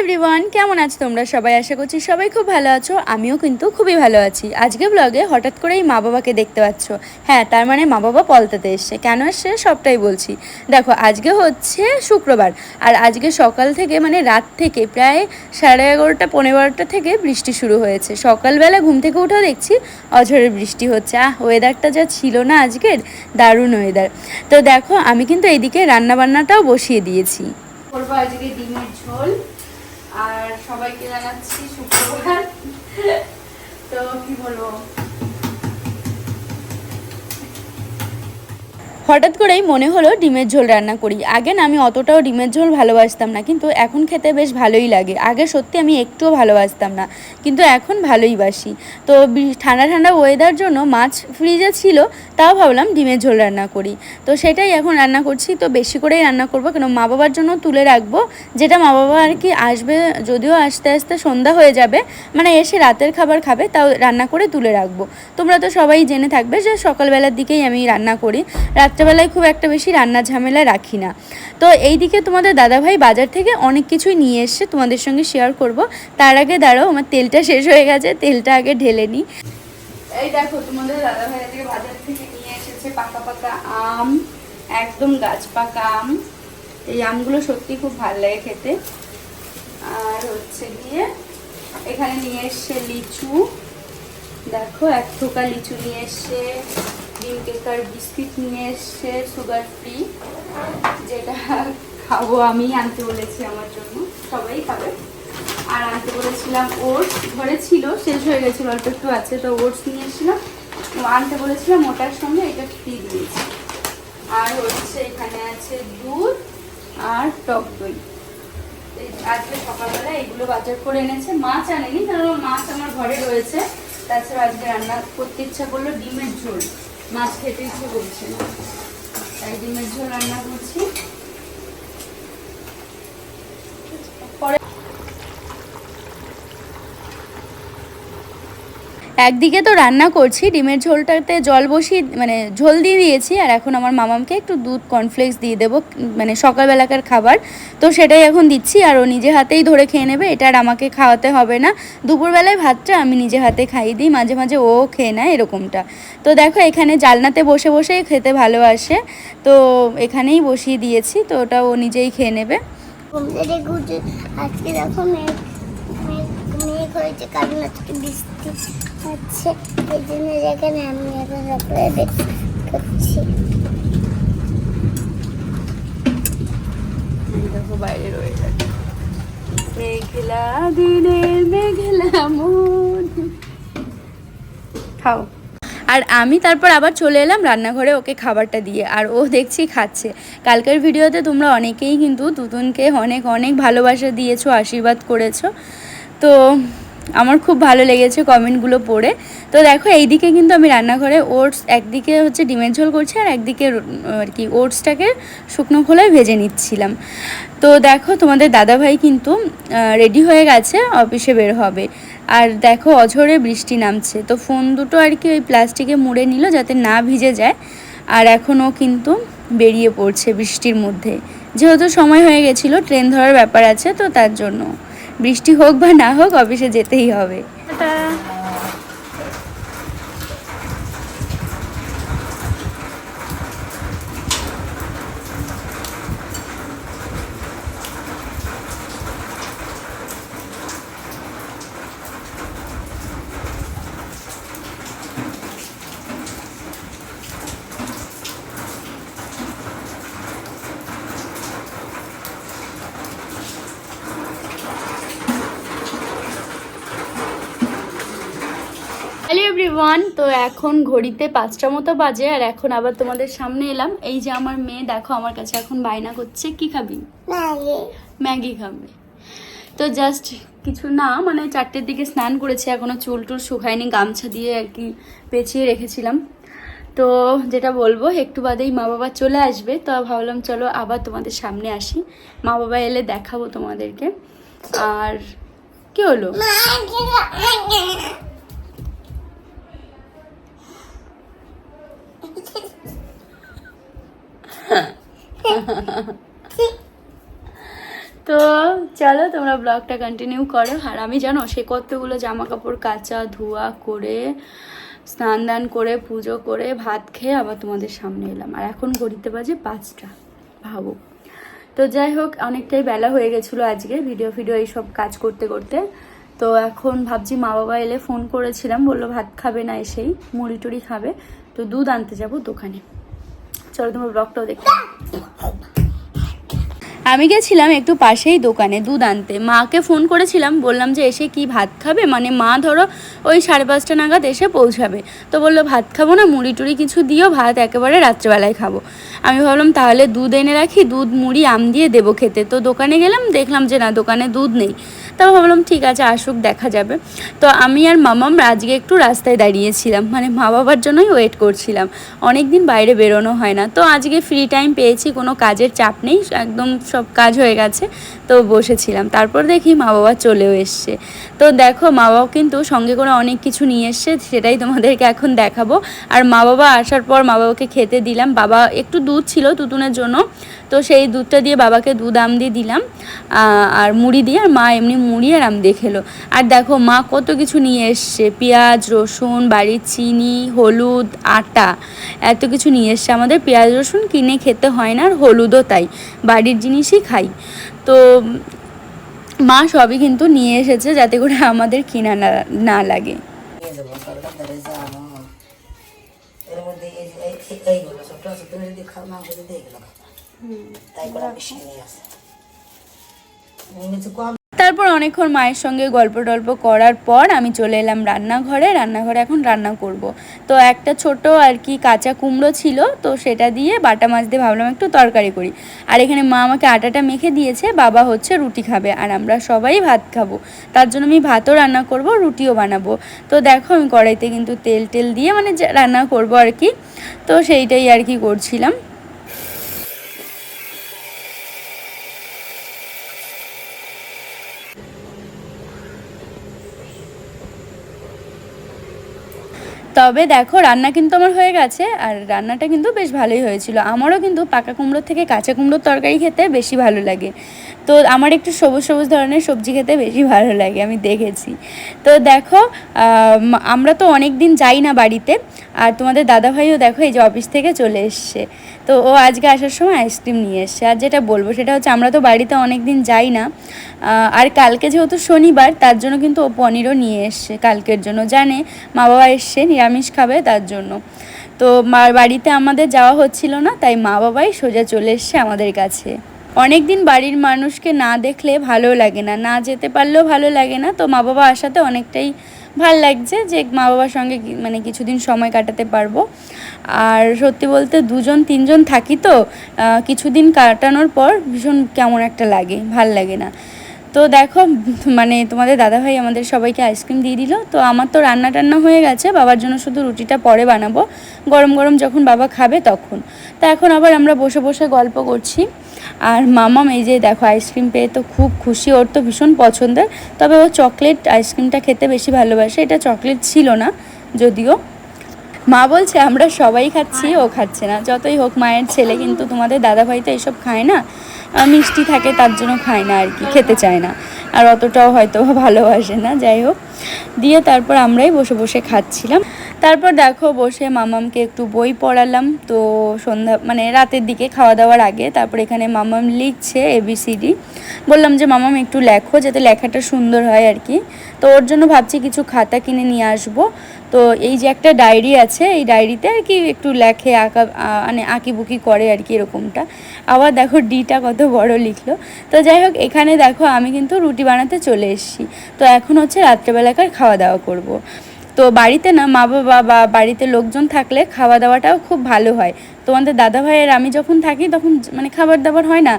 Everyone কেমন আছো তোমরা? সবাই আশা করছি সবাই খুব ভালো আছো। আমিও কিন্তু খুবই ভালো আছি। আজকে ব্লগে হঠাৎ করেই মা বাবাকে দেখতে পাচ্ছ। হ্যাঁ তার মানে মা বাবা পলতাতে এসছে। কেন এসছে সবটাই বলছি। দেখো, আজকে হচ্ছে শুক্রবার। আর আজকে সকাল থেকে মানে রাত থেকে প্রায় সাড়ে এগারোটা পনেরো বারোটা থেকে বৃষ্টি শুরু হয়েছে। সকালবেলা ঘুম থেকে উঠেও দেখছি অঝরে বৃষ্টি হচ্ছে। আহ ওয়েদারটা যা ছিল না আজকের, দারুণ ওয়েদার তো দেখো, আমি কিন্তু এইদিকে রান্নাবান্নাটাও বসিয়ে দিয়েছি। করব আজকে ডিমের ঝোল। আর সবাইকে জানাচ্ছি শুক্রবার। তো কি বলব? হঠাৎ করেই মনে হলো ডিমের ঝোল রান্না করি। আগে না আমি অতটাও ডিমের ঝোল ভালোবাসতাম না, কিন্তু এখন খেতে বেশ ভালোই লাগে। আগে সত্যি আমি একটুও ভালোবাসতাম না, কিন্তু এখন ভালোই বাসি। তো ঠান্ডা ঠান্ডা ওয়েদার জন্য মাছ ফ্রিজে ছিল, তাও ভাবলাম ডিমের ঝোল রান্না করি। তো সেটাই এখন রান্না করছি। তো বেশি করেই রান্না করব, কেন মা বাবার জন্য তুলে রাখব, যেটা মা বাবা আর কি আসবে, যদিও আস্তে আস্তে সন্ধ্যা হয়ে যাবে মানে এসে রাতের খাবার খাবে, তাও রান্না করে তুলে রাখব। তোমরা তো সবাই জেনে থাকবে যে সকালবেলার দিকেই আমি রান্না করি। রাত্রেবেলায় খুব একটা বেশি রান্না ঝামেলা রাখি না। তো এই দিকে তোমাদের দাদাভাই বাজার থেকে অনেক কিছুই নিয়ে এসছে তোমাদের সঙ্গে শেয়ার করব। তার আগে দাঁড়াও, আমার তেলটা শেষ হয়ে গেছে, তেলটা আগে ঢেলে নিই। এই দেখো, তোমাদের দাদাভাই আজকে বাজার থেকে নিয়ে এসেছে পাকা পাকা আম, একদম গাছ পাকা আম। এই আমগুলো সত্যি খুব ভালো লাগে খেতে। আর হচ্ছে গিয়ে এখানে নিয়ে এসছে লিচু। দেখো, এক থোকা লিচু নিয়ে এসছে। ডিম কেকার বিস্কিট নিয়ে এসছে সুগার ফ্রি যেটা খাব আমি, আনতে বলেছি আমার জন্য, সবাই খাবে। আর আনতে বলেছিলাম ওটস, ঘরে ছিল, শেষ হয়ে গেছিল, অল্প একটু আছে, তো ওটস নিয়ে এসেছিলাম। আনতে বলেছিলাম ওটার সঙ্গে এটা ফ্রি দিয়েছি। আর হচ্ছে এখানে আছে দুধ আর টক দই। আজকে সকালবেলা এগুলো বাজার করে এনেছে, মাছ আনেনি কারণ মাছ আমার ঘরে রয়েছে, তাছাড়া আজকে রান্না করতে ইচ্ছা করল ডিমের ঝোল। মাছ খেতে ইচ্ছে করছে তাই ডিমের ঝোল রান্না করছি। একদিকে তো রান্না করছি, ডিমের ঝোলটাতে জল বসিয়ে মানে ঝোল দিয়ে দিয়েছি, আর এখন আমার মামামকে একটু দুধ কর্নফ্লেক্স দিয়ে দেবো মানে সকালবেলাকার খাবার। তো সেটাই এখন দিচ্ছি, আর ও নিজে হাতেই ধরে খেয়ে নেবে, এটা আর আমাকে খাওয়াতে হবে না। দুপুরবেলায় ভাতটা আমি নিজে হাতে খাইয়ে দিই, মাঝে মাঝে ও খেয়ে নেয় এরকমটা। তো দেখো, এখানে জালনাতে বসে বসে খেতে ভালোবাসে, তো এখানেই বসিয়ে দিয়েছি, তো ওটা ও নিজেই খেয়ে নেবে। আজকে দেখো মেঘ মেঘ হয়েছে কারণ আজকে বৃষ্টি। জন্য আমি এখন বাইরে খাও। আর আমি তারপর আবার চলে এলাম রান্নাঘরে ওকে খাবারটা দিয়ে, আর ও দেখছি খাচ্ছে। কালকের ভিডিওতে তোমরা অনেকেই কিন্তু তুতুনকে অনেক অনেক ভালোবাসা দিয়েছ, আশীর্বাদ করেছ। তো আমার খুব ভালো লেগেছে কমেন্টগুলো পড়ে। তো দেখো, এইদিকে কিন্তু আমি রান্নাঘরে ওটস, একদিকে হচ্ছে ডিমের ঝোল করছি আর একদিকে আর কি ওটসটাকে শুকনো খোলায় ভেজে নিচ্ছিলাম। তো দেখো, তোমাদের দাদাভাই কিন্তু রেডি হয়ে গেছে অফিসে বের হবে। আর দেখো, অঝরে বৃষ্টি নামছে। তো ফোন দুটো আর কি ওই প্লাস্টিকে মুড়ে নিল যাতে না ভিজে যায়। আর এখনও কিন্তু বেরিয়ে পড়ছে বৃষ্টির মধ্যে। যেহেতু সময় হয়ে গেছিল, ট্রেন ধরার ব্যাপার আছে, তো তার জন্য। বৃষ্টি হোক বা না হোক অফিসে যেতেই হবে টাটা। হ্যালো এভরিওয়ান তো এখন ঘড়িতে পাঁচটা মতো বাজে আর এখন আবার তোমাদের সামনে এলাম। এই যে আমার মেয়ে দেখো আমার কাছে এখন বায়না করছে কি খাবি? ম্যাগি। খাবে। তো জাস্ট কিছু না মানে চারটের দিকে স্নান করেছি এখনও চুল টুল শুকায়নি গামছা দিয়ে আর কি পেঁচিয়ে রেখেছিলাম। তো যেটা বলব একটু বাদেই মা বাবা চলে আসবে তো ভাবলাম চলো আবার তোমাদের সামনে আসি। মা বাবা এলে দেখাবো তোমাদেরকে। আর কি হলো? তো চলো তোমরা ব্লগটা কন্টিনিউ করো। আর আমি জানো সে কতগুলো জামা কাপড় কাচা ধোয়া করে, স্নান দান করে, পুজো করে, ভাত খেয়ে আবার তোমাদের সামনে এলাম। আর এখন ঘড়িতে বাজে পাঁচটা, ভাবো। তো যাই হোক, অনেকটাই বেলা হয়ে গেছিল আজকে ভিডিও ফিডিও এইসব কাজ করতে করতে। তো এখন ভাবছি মা বাবা এলে ফোন করেছিলাম, বলল ভাত খাবে না এসেই, মুড়ি টুড়ি খাবে। তো দুধ আনতে যাব দোকানে। চলো তোমার ব্লগটাও দেখো। আমি গেছিলাম একটু পাশেই দোকানে দুধ আনতে। মাকে ফোন করেছিলাম, বললাম যে এসে কি ভাত খাবে? মানে মা ধরো ওই সাড়ে পাঁচটা নাগাদ এসে পৌঁছাবে। তো বলল, ভাত খাব না, মুড়ি টুড়ি কিছু দিও, ভাত একেবারে রাত্রেবেলায় খাব। আমি ভাবলাম, তাহলে দুধ এনে রাখি, দুধ, মুড়ি, আম দিয়ে দেবো খেতে। তো দোকানে গেলাম, দেখলাম যে না, দোকানে দুধ নেই। তাও ভাবলাম, ঠিক আছে, আসুক, দেখা যাবে। তো আমি আর মামাম আজকে একটু রাস্তায় দাঁড়িয়েছিলাম মানে মা বাবার জন্যই ওয়েট করছিলাম। অনেক দিন বাইরে বেরোনো হয় না। তো আজকে ফ্রি টাইম পেয়েছি, কোনো কাজের চাপ নেই, একদম সব কাজ হয়ে গেছে, তো বসেছিলাম। তারপর দেখি মা বাবা চলেও এসছে। তো দেখো, মা বাবা কিন্তু সঙ্গে করে অনেক কিছু নিয়ে এসছে, সেটাই তোমাদেরকে এখন দেখাবো। আর মা বাবা আসার পর মা বাবাকে খেতে দিলাম। বাবা একটু দুধ ছিল তুতুনের জন্য, তো সেই দুধটা দিয়ে বাবাকে দুধ আম দিয়ে দিলাম আর মুড়ি দিয়ে, আর মা এমনি মুড়ি আর আম দিয়ে খেলো আর দেখো মা কত কিছু নিয়ে এসছে। পেঁয়াজ রসুন বাড়ির চিনি হলুদ আটা এত কিছু নিয়ে এসছে। আমাদের পেঁয়াজ রসুন কিনে খেতে হয় না আর হলুদও তাই। বাড়ির জিনিসই খাই। তো মা সবই কিন্তু নিয়ে এসেছে যাতে করে আমাদের কিনা না না লাগে। তাই করে বেশি নিয়ে আসে। কম তারপর অনেকক্ষণ মায়ের সঙ্গে গল্প টল্প করার পর আমি চলে এলাম রান্নাঘরে। রান্নাঘরে এখন রান্না করব। তো একটা ছোট আর কি কাঁচা কুমড়ো ছিল, তো সেটা দিয়ে বাটা মাছ দিয়ে ভাবলাম একটু তরকারি করি। আর এখানে মা আমাকে আটাটা মেখে দিয়েছে, বাবা হচ্ছে রুটি খাবে। আর আমরা সবাই ভাত খাব। তার জন্য আমি ভাতও রান্না করব, রুটিও বানাবো। তো দেখো আমি কড়াইতে কিন্তু তেল টেল দিয়ে মানে রান্না করব আর কি। তো সেইটাই আর কি করছিলাম। তবে দেখো, রান্না কিন্তু আমার হয়ে গেছে, আর রান্নাটা কিন্তু বেশ ভালোই হয়েছিল। আমারও কিন্তু পাকা কুমড়োর থেকে কাঁচা কুমড়োর তরকারি খেতে বেশি ভালো লাগে। তো আমার একটু সবুজ সবুজ ধরনের সবজি খেতে বেশি ভালো লাগে, আমি দেখেছি। তো দেখো আমরা তো অনেক দিন যাই না বাড়িতে, আর তোমাদের দাদাভাইও দেখো এই যে অফিস থেকে চলে এসছে। তো ও আজকে আসার সময় আইসক্রিম নিয়ে এসছে, আর যেটা বলব সেটা হচ্ছে আমরা তো বাড়িতে অনেক দিন যাই না আর কালকে যেহেতু শনিবার, তার জন্য কিন্তু ও পনিরও নিয়ে এসছে কালকের জন্য, জানে মা বাবা এসছে, নিরামিষ খাবে তার জন্য। তো মার বাড়িতে আমাদের যাওয়া হচ্ছিল না, তাই মা বাবাই সোজা চলে এসছে আমাদের কাছে। অনেক দিন বাড়ির মানুষকে না দেখলে ভালো লাগে না। না যেতে পারলেও ভালো লাগে না। তো মা বাবা আসাতে অনেকটাই ভালো লাগছে যে মা বাবার সঙ্গে মানে কিছুদিন সময় কাটাতে পারব। আর সত্যি বলতে দুজন, তিনজন থাকি তো কিছুদিন কাটানোর পর ভীষণ কেমন একটা লাগে, ভালো লাগে না। তো দেখো মানে তোমাদের দাদাভাই আমাদের সবাইকে আইসক্রিম দিয়ে দিল। তো আমার তো রান্না টান্না হয়ে গেছে। বাবার জন্য শুধু রুটিটা পরে বানাবো। গরম গরম যখন বাবা খাবে তখন। তো এখন আবার আমরা বসে বসে গল্প করছি। আর মামাম এই যে দেখো আইসক্রিম পেয়ে তো খুব খুশি, ওর তো ভীষণ পছন্দের। তবে ও চকলেট আইসক্রিমটা খেতে বেশি ভালোবাসে। এটা চকলেট ছিল না, যদিও। মা বলছে, আমরা সবাই খাচ্ছি, ও খাচ্ছে না। যতই হোক মায়ের ছেলে, কিন্তু তোমাদের দাদাভাই তো এইসব খায় না? মিষ্টি থাকে, তার জন্য খায় না আর কি, খেতে চায় না। আর অতটাও হয়তো ভালোবাসে না, যাই হোক। দিয়ে তারপর আমরাই বসে বসে খাচ্ছিলাম। তারপর দেখো, বসে মামামকে একটু বই পড়ালাম। তো সন্ধ্যা মানে রাতের দিকে খাওয়া দাওয়ার আগে তারপর এখানে মামাম লিখছে এবিসিডি বললাম যে, মামাম, একটু লেখো, যাতে লেখাটা সুন্দর হয় আর কি। তো ওর জন্য ভাবছি কিছু খাতা কিনে নিয়ে আসব। তো এই যে একটা ডায়েরি আছে, এই ডায়েরিতে আর কি একটু লেখে, আঁকা মানে আঁকিবুকি করে আর কি এরকমটা। আবার দেখো ডিটা কত বড় লিখলো। তো যাই হোক, এখানে দেখো আমি কিন্তু রুটি বানাতে চলে এসেছি। তো এখন হচ্ছে রাত্রেবেলাকার খাওয়া দাওয়া করব। তো বাড়িতে না মা বাবা বা বাড়িতে লোকজন থাকলে খাওয়া দাওয়াটাও খুব ভালো হয়। তোমাদের দাদা ভাইয়ের আমি যখন থাকি তখন মানে খাবার দাবার হয় না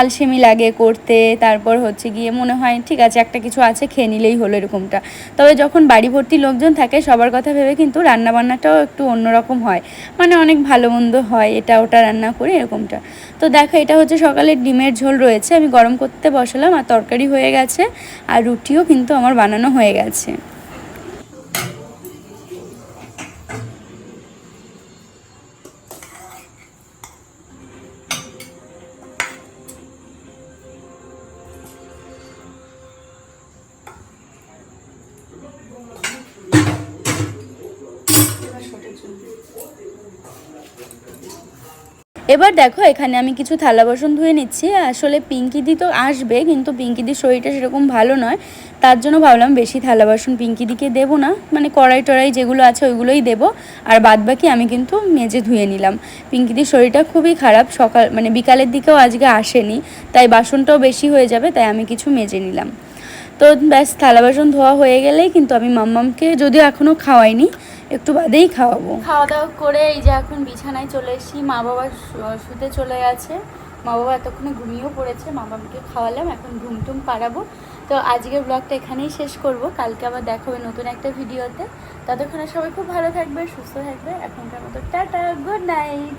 আলসেমি লাগে করতে, তারপর হচ্ছে গিয়ে মনে হয় ঠিক আছে, একটা কিছু আছে, খেয়ে নিলেই হলো এরকমটা। তবে যখন বাড়ি ভর্তি লোকজন থাকে, সবার কথা ভেবে কিন্তু রান্নাবান্নাটাও একটু অন্যরকম হয়। মানে অনেক ভালো মন্দ হয় এটা ওটা রান্না করে এরকমটা। তো দেখো, এটা হচ্ছে সকালে ডিমের ঝোল রয়েছে। আমি গরম করতে বসালাম আর তরকারি হয়ে গেছে আর রুটিও কিন্তু আমার বানানো হয়ে গেছে। এবার দেখো, এখানে আমি কিছু থালা বাসন ধুয়ে নিচ্ছি। আসলে পিঙ্কিদি তো আসবে, কিন্তু পিঙ্কিদির শরীরটা সেরকম ভালো নয়। তার জন্য ভাবলাম বেশি থালা বাসন পিঙ্কিদিকে দেবো না। মানে কড়াই টড়াই যেগুলো আছে ওইগুলোই দেবো। আর বাদ বাকি আমি কিন্তু মেজে ধুয়ে নিলাম। পিঙ্কিদির শরীরটা খুবই খারাপ। সকাল মানে বিকালের দিকেও আজকে আসেনি। তাই বাসনটাও বেশি হয়ে যাবে, তাই আমি কিছু মেজে নিলাম। তো ব্যাস, থালা বাসন ধোয়া হয়ে গেলেই কিন্তু আমি মাম্মামকে যদিও এখনও খাওয়াইনি, একটু বাদেই খাওয়াবো। খাওয়া দাওয়া করে এই যে এখন বিছানায় চলে এসেছি, মা বাবা শুতে চলে গেছে। মা বাবা এতক্ষণে ঘুমিয়েও পড়েছে মা বাবাকে খাওয়ালাম, এখন ঘুম টুম পাড়াবো। তো আজকের ব্লগটা এখানেই শেষ করব, কালকে আবার দেখা হবে নতুন একটা ভিডিওতে। ততক্ষণে সবাই খুব ভালো থাকবে, সুস্থ থাকবে, এখনকার মতো টাটা, গুড নাইট।